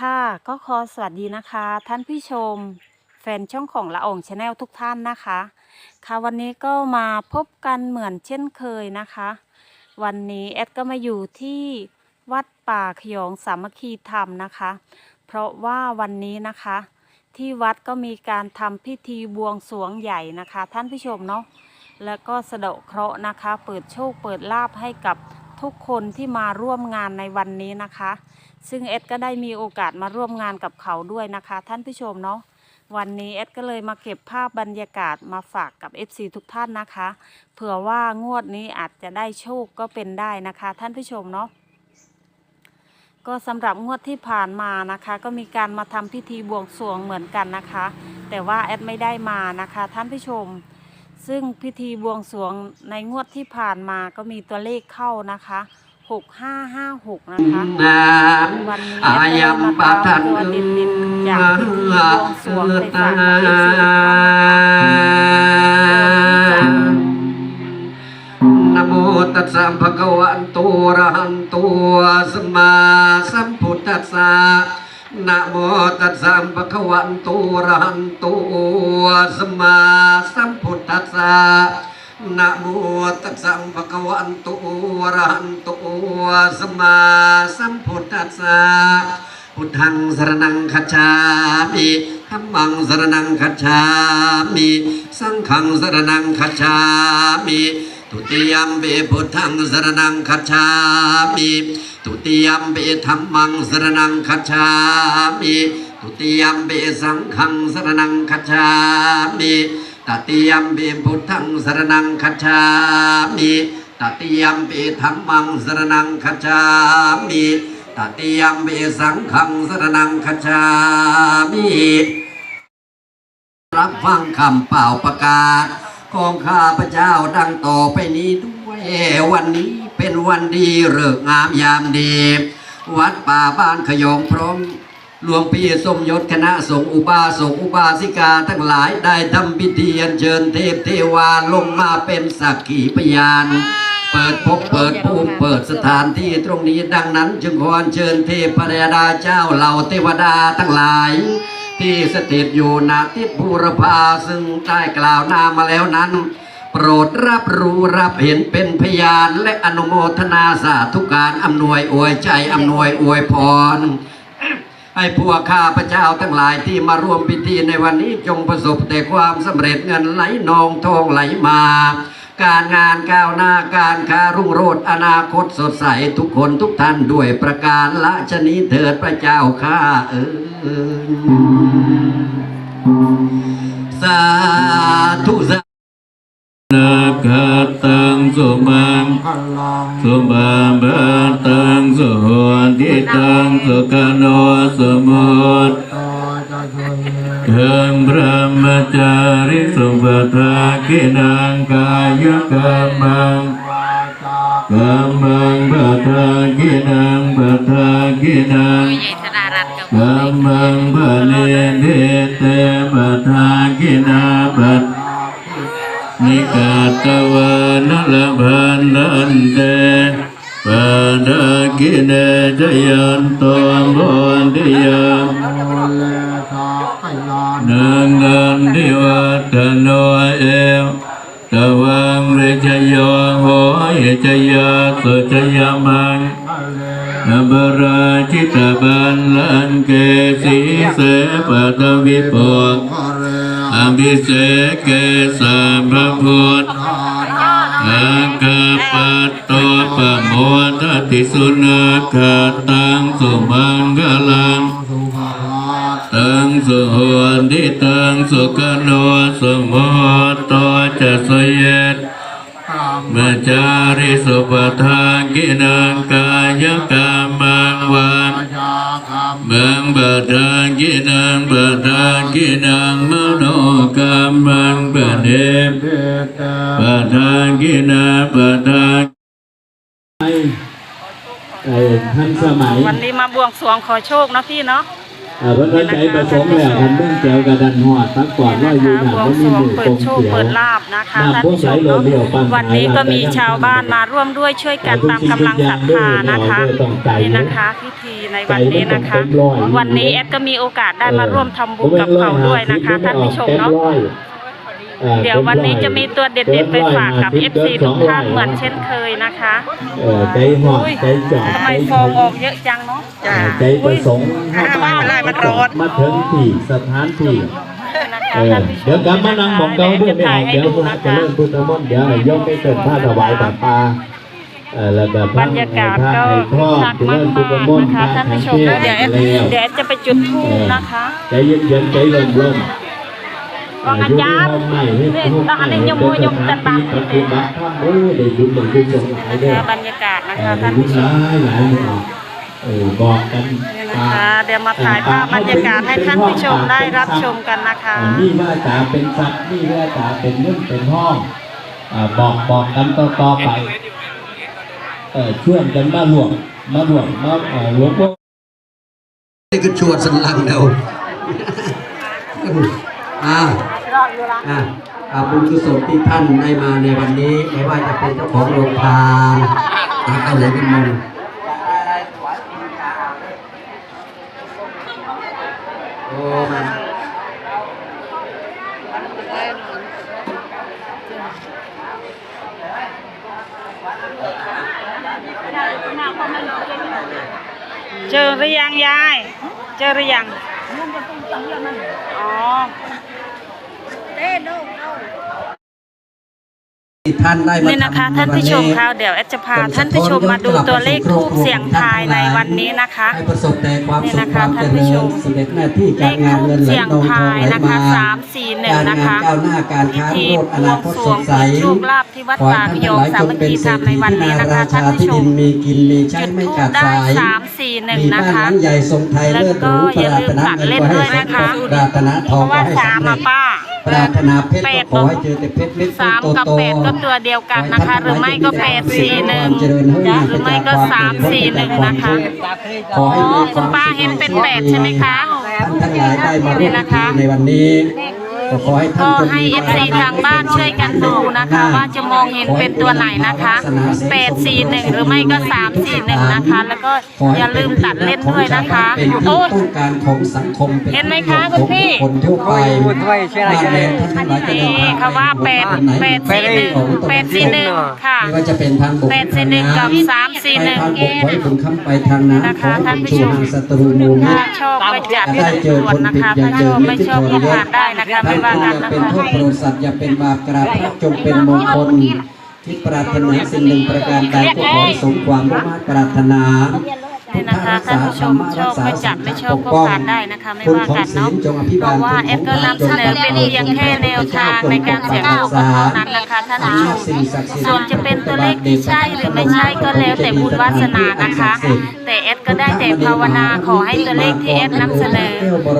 ค่ะก็ขอสวัสดีนะคะ ท่านผู้ชม แฟนช่องของละอองชาแนลทุกท่านนะคะ ค่ะวันนี้ก็มาพบกันเหมือนเช่นเคยนะคะ วันนี้แอดก็มาอยู่ที่วัดป่าขยงสามัคคีธรรมนะคะ เพราะว่าวันนี้นะคะ ที่วัดก็มีการทำพิธีบวงสรวงใหญ่นะคะ ท่านผู้ชมเนาะแล้วก็สะเดาะเคราะห์นะคะ เปิดโชคเปิดลาภให้กับ ทุกคนที่มาร่วมงานในวันนี้นะคะ ซึ่งเอสก็ได้มีโอกาสมาร่วมงานกับเขาด้วยนะคะ ท่านผู้ชมเนาะวันนี้เอสก็เลยมาเก็บภาพบรรยากาศมาฝากกับ FC ทุกท่านนะคะเผื่อว่างวดนี้อาจจะได้โชคก็เป็นได้นะคะ ท่านผู้ชมเนาะก็สำหรับงวดที่ผ่านมานะคะ ก็มีการมาทำพิธีบวงสรวงเหมือนกันนะคะ แต่ว่าแอดไม่ได้มานะคะ ท่านผู้ชม ซึ่งพิธีบวงสรวงในงวดที่ผ่านมาก็มีตัวเลขเข้านะคะ6556นะคะนาวันนี้อายัมปะทันตัวเด็ดๆจากพิธีบวงสรวงไปฝากกับ FC ทุกท่านนะคะนะโมตัสสะภะคะวะโตอะระหันโตสัมมาสัมพุทธัสสะนะโมตัสสะภะคะวะโตอะระหันโตสัมมาสัมพุ ทัสสะนะโมตัสสะภะคะวะโตอะระหันโตสัมมาสัมพุทธัสสะพุทธังสรนังคัจฉามิธัมมังสรนังคัจฉามิสังฆังสรนังคัจฉามิทุติยมเบพุทธังสรนังคัจฉามิทุติยมเบธัมมังสรนังคัจฉามิทุติยมเบสังฆังสรนังคัจฉามิ ตติยมเบพุทธังสรนังคัจฉามิตติยมเบธัมมังสรนังคัจฉามิตติยมเบสังฆังสรนังคัจฉามิรับฟังคำเป่าประกาศของข้าพเจ้าดังต่อไปนี้ด้วยวันนี้เป็นวันดีเริกงามยามดี วัดป่าบ้านขยงพร้อม หลวงพี่สมยศคณะสงฆ์อุบาสกอุบาสิกาทั้งหลายได้ทำพิธีอัญเชิญเทพเทวาลงมาเป็นสักขีพยาน เปิดภพเปิดภูมิเปิดสถานที่ตรงนี้ดังนั้น จึงขออัญเชิญเทพพยดาเจ้าเหล่าเทวดาทั้งหลาย ที่สถิตอยู่ณทิศบูรพาซึ่งได้กล่าวนามาแล้วนั้น โปรดรับรู้รับเห็นเป็นพยานและอนุโมทนาสาธุการอำนวยอวยใจอำนวยอวยพร ให้พวกข้าพเจ้าทั้งหลายที่มาร่วมพิธีในวันนี้จงประสบแต่ความสำเร็จเงินไหลนองทองไหลมา การงานก้าวหน้าการค้ารุ่งโรจน์อนาคตสดใสทุกคนทุกท่านด้วยประการละชนี้เถิดพระเจ้าข้าเออสาธุสา นาคาตังสุมังสุมาบันตังสุหนทิตังสุกโนสมุตทังพระมจาริสุปทาคินังกายกรรมังกรรมังปทาคินังปทาคินังใหญ่ธนารัตน์กับกรรมังปะเนเท พันนันเตปาดากิเนจยันตมบนติยมนันดันทิวัตโนเอวตวังเรชโยโหยจยาสุจยมังนบราชิตบันลันเกสีเสปัตวิปกอภิเษกสัมพพุทธ ปะโมทติสุนาคาตังสุมังกลังตังสุหวนทิตังสุกโนสุโมตจะสยเยตมจาริสุปทากินังกายกรรมังวามบังบาทากินังบาทากินังมโนกรรมังปะเนบาทากินาบาทา เอ่อทันสมัยวันนี้มาบวงสรวงขอโชคนะพี่เนาะเอ่อเพิ่นเข้าใจประสงค์แล้วทันเบื้องแก้วกระดันหอดพักก่อนว่าอยู่หนับงวงไม่สมีรวหงมู่เปิตรดงโชคเขียวเปิดลาบนะคะน้ำท่านพวกผู้ชไหลมโลเนาะเดียวปั่นวันนี้ก็มีชาวบ้านมาร่วมด้วยช่วยกันตามกำลังศรัทธานะคะนี่นะคะพิธีในวันนี้นะคะ วันนี้แอดก็มีโอกาสได้มาร่วมทำบุญกับเขาด้วยนะคะท่านผู้ชมเนาะ เดี๋ยววันนี้จะมีตัวเด็ดๆไปฝากกับ FC ทุกท่านเหมือนเช่นเคยนะคะเออใจหอดใจจอดทำไมฟองออกเยอะจังเนาะเออใจประสงค์อ่าว่าอะไรมันร้อนมาถึงที่สถานที่นะคะเออท่านผู้ชมเดี๋ยวกลับมานั่งหมองเก่าด้วยจะไม่ถ่าเอายให้เดี๋ยวดูพระนะจะคะเริ่มพุทธมนต์เดี๋ยวให้ยกไปเกิดผ้าถวายปาปาเออแล้วก็พบระรรยากาศพระก็ไอ้ทอดคักจะมาเริ่มพุทธกมนต์ๆนะคะท่านผู้ชมนะเดี๋ยวแอดแล้วเดี๋ยวแอดจะไปจุดธูปนะคะใจเย็นๆใจเย็นๆ ว่าอาจารย์นี่ตอนนี้ยมยมจะตัดปฏิบัติธรรมเอ้ยได้บุญได้บุญหลงหลายเด้อนะคะบรรยากาศนะคะได้ท่านบุญผู้ชหมลายหลายเลยเออบอกกันนี่นะคะเดี๋ยวมาถ่ายภาพบรรยากาศให้ท่านผู้ชมได้รับชมกันนะคะนี่ว่าจ๋าเป็นสัตว์นี่ว่าจ๋าเป็นเรื่องเป็นห้องอ่าบอกบอกกันต่อต่อไปเออช่วยกันมาหลวงมาหลวงมาเอ่อหลวงพ่อนี่คือชวดสันหลังเดาอ่า อ่าอาบุญกุศลที่ท่านได้มาในวันนี้ไม่ว่าจะเป็นเจ้าของโรงทานนะเอาเลยเป็นมงโอ้มันเจอหรือยังยาย เจอหรือยังอ๋อ Hey, no. ที่ท่านได้มานี่นะคะทำใท่านผู้ชมวัคะเดี๋ยวแอดจะพาท่านผู้ชมมาดูตัวเลขทูปเสียงทายในวันนี้นะคะให้ประสบแต่ความนี่สุขนะคคะวามเจท่านผู้ริชญมสำเร็จหน้าที่เลการขงานทูปเงินไหลเสียงนองททาองยไหลนะคะมาสามสี่หนึ่งการนะงานคะก้าวหน้าการพิค้าธีโรดบอวนางคตสรสวงดใสโชคลาภที่วัดขอป่าให้พิท่านยทั้งงหสาลายจมังคเป็นคีเศรษธรรมในฐีวันที่นี้นานะคะราท่านชาผู้ชที่มดินมีกินมีใช้จุดไม่ทูขาบดได้สายสามสี่หนึ่งมีนะบ้านหคะลังใหญ่ทรงไทยเลิศหรูปแล้วก็รารถนาอย่าเงินลืขอมให้ตัดเล่นด้วยนะคะสมปรารถนาทเพองราะขอว่าให้สามสำเร็อะจป้าปรารถนาเพชรแปก็ดขอให้เจอแต่เพชรเม็ดสามโตกับโตแปดก็ตัวเดียวกันนะคะ หรือไม่ก็แปดสี่หนึ่งหรือไม่ก็สามสี่หนึ่งนะคะขอให้มีคุณป้าเห็นเป็นแปดใช่ไหมคะท่านทั้งหลายได้มาร่วมนี่นะคะพิธีในวันนี้ ก็ขอให้ท่านก็จงให้มี FC ทางบ้านช่วยกันดูนะคะ ว่าจะมองเห็นเป็นตัวไหนนะคะ841หรือไม่ก็341นะคะ แล้วก็อย่าลืมตัดเล่นด้วยนะคะ เป็นที่โอ้ยต้องการของสังคมป็เห็นไหมคะคุณพี่ของคนทั่วไปบ้านแดงท่านทั้งหลายจะเดินทางนี่เขาว่าแปดแปดสี่หนึ่งแปดสี่หนึ่งค่ะ ไม่ว่าจะเป็นทางบกแปดสี่หนึ่งกับสามสี่หนึ่งไปทางบกขอให้บุญค้ำไปทางน้ำนะขอคะให้ท่านบุญผู้ชูชมทางศัตรูมูลมิถ้าตร ชอบก็จัดได้เจอส่ควนนนะผิดคะ อย่าถ้าเจชออบมิไม่ตรชอบทก็รยผ่าศนได้นะคะท่าไม่นว่าคกันงนะเป็นโทษโปรดสัตว์อย่าเป็นบาปกราบพระจงเป็นมงคลที่ปรารถนาสิ่งหนึ่งประการใดก็ขอสมความมุ่งมั่นปรารถนา นี่นะคะท่านผู้ชมชอบก็จัดไม่ชอบก็ผ่านได้นะคะไม่ว่ากันเนาะเพราะว่าแอดก็นำเสนอเป็นเพียงแค่แนวทางในการเสี่ยงโชคก็เท่านั้นนะคะท่านผู้ชมส่วนจะเป็นตัวเลขที่ใช่หรือไม่ใช่ก็แล้วแต่บุญวาสนานะคะ แต่แอดก็ได้แต่ภาวนาขอให้ตัวเลขที่แอดนำเสนอ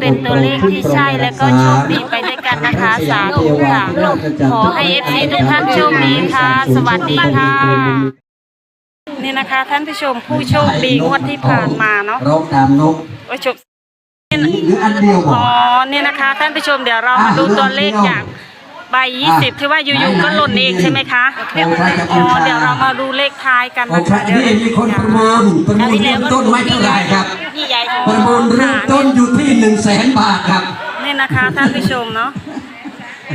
เป็นตัวเลขที่ใช่และก็โชคดีไปด้วยกันนะคะสาธุค่ะขอให้เอฟซีทุกท่านโชคดีค่ะ สวัสดีค่ะ นี่นะคะ ท่านผู้ชมผู้โชคดีงวดที่ผ่านมาเนาะร้องตามนกโอ้ยโชคหรืออันเดียวบออ๋กอเนี่ยนะคะ ท่านผู้ชมเดี๋ยวเรามาดูตัวเลขจากใบยี่สิบที่ว่าอยู่ๆก็หล่นเองใช่ไหมคะอ๋อเดี๋ยวเรามาดูเลขท้ายกันโอนะเคคะเดี๋ยวนี่มีคนประมูลประมูลเริ่มต้นไม่เท่าไหร่ครับพี่ใหญ่ประมูลเริ่มต้นอยู่ที่หนึ่งแสนบาทครับนี่นะคะท่านผู้ชมเนาะ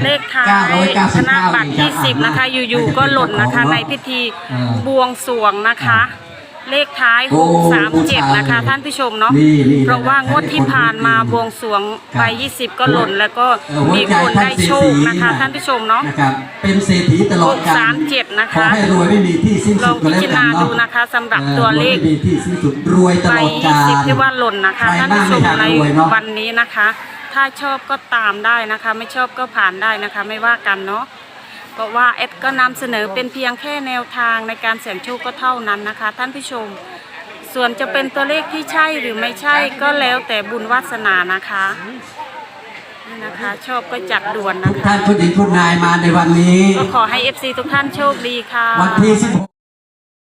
เลขท้าย999ธนบัตรที่สิบนะคะอยู่ๆก็หล่นนะคะในพิธีอ่าบวงสรวงนะคะ เลขท้ายโอ้หกสามเจ็ดนะคะ ท่านผู้ชมเนาะนี่นี่เพราะว่างวดที่ผ่านมาบวงสรวงไปยี่สิบก็หล่นแล้วก็เออหัวมีใจคนได้โชคนะคะ ท่านเศรษฐีท่านผู้ชมเนาะนะครับเป็นเศรษฐีตลอดกาลหกสามเจ็ดนะคะขอให้รวยไม่มีที่สิ้นลสุอดงก็พิแล้วจารกัณานเนาะดูนะคะสำหรับเออตัวเลขรยไม่มีที่สิ้นสุดรวยตไปลอดกายี่ลสิบที่ว่าหล่นนะคะใครท่านผู้ชมบ้างในไม่อยากรวยเนอะวันนี้นะคะ ถ้าชอบก็ตามได้นะคะ ไม่ชอบก็ผ่านได้นะคะ ไม่ว่ากันเนาะเพราะว่าเอ็ดก็นำเสนอเป็นเพียงแค่แนวทางในการเสี่ยงโชคก็เท่านั้นนะคะ ท่านผู้ชม ส่วนจะเป็นตัวเลขที่ใช่หรือไม่ใช่ก็แล้วแต่บุญวาสนานะคะนี่นะคะ ชอบก็จัดด่วนทุนะกคะ ท่านผู้หญิงผู้นายมาในวันนี้ ก็ขอให้ FC ทุกท่านโชคดีค่ะ วันที่สิบหก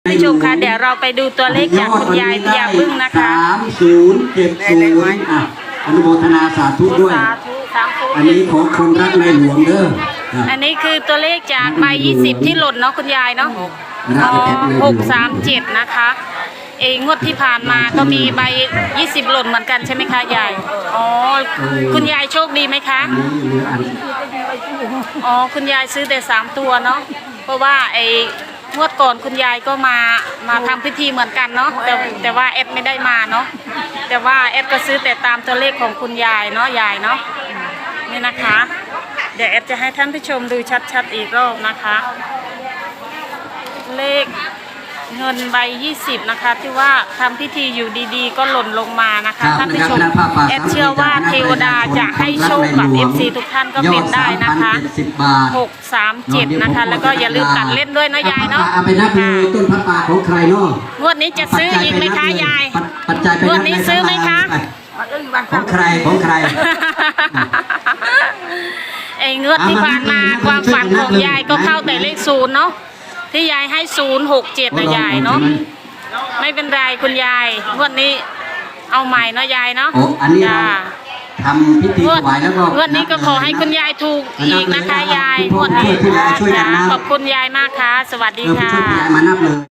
ท่านผู้ชมคะเดี๋ยวเราไปดูตัวเลขจากคุณยายพยาบึ้งนะคะ สามศูนย์เจ็ดศูนย์อะ อนุโมทนาสาธุด้วย สาธุสามธุอันนี้ของคนรักในหลวงเด้ออะอันนี้คือตัวเลขจากใบยี่สิบที่หล่นเนาะคุณยายเนาะรักอ๋อในหลวงหกสามเจ็ดนะคะเองงวดที่ผ่านมาก็มีใบ 20 หล่นเหมือนกันใช่ไหมคะยายอ๋อคุณยายโชคดีไหมคะนี่เหลืออัน อ๋อ คุณยายซื้อแต่3ตัวเนาะเพราะว่าไอ้ งวดก่อนคุณยายก็มามาทำพิธีเหมือนกันเนาะแต่แต่ว่าแอดไม่ได้มาเนาะแต่ว่าแอดก็ซื้อแต่ตามตัวเลขของคุณยายเนาะยายเนาะนี่นะคะ เดี๋ยวแอดจะให้ท่านผู้ชมดูชัดๆอีกรอบนะคะ เลข เงินใบ 20 นะคะ ที่ว่าทำพิธีอยู่ดีๆ ก็หล่นลงมานะคะครับท่านผู้ชมนะครับคณะผ้าป่าแอดเชื่อว่าเทวดาจะให้โชคกับ FC ทุกท่านก็เป็นได้นะคะยอด3,070บาท637นะคะ แล้วก็อย่าลืมตัดเล่นด้วยนะยายเนาะเอาไปนับดูต้นพระป่าของใครเนาะงวดนี้จะซื้ออีกไหมคะยายปัจปัจจัยไปงวนัดบนี้ในซื้อไหมคะของใครของใครไอ้งวดที่ผ่านมาความฝันของยายก็เข้าแต่เลขศูนย์เนาะ ที่ยายให้ศูนย์หกเจ็ดนะยายเนาะไม่เป็นไรคุณยายงวดนี้เอาใหม่เนาะยายเนาะโอ้อันนี้เราจ้า ทำพิธีงวถดวายแล้วก็งวดนี้ก็ขอให้คุณยายถูกอีกนะคะยายงวดนี้ช่วยยายช่วยกันนับขอบคุณยายมากค่ะ สวัสดีเออค่ะ ช่วยยายมานับเลย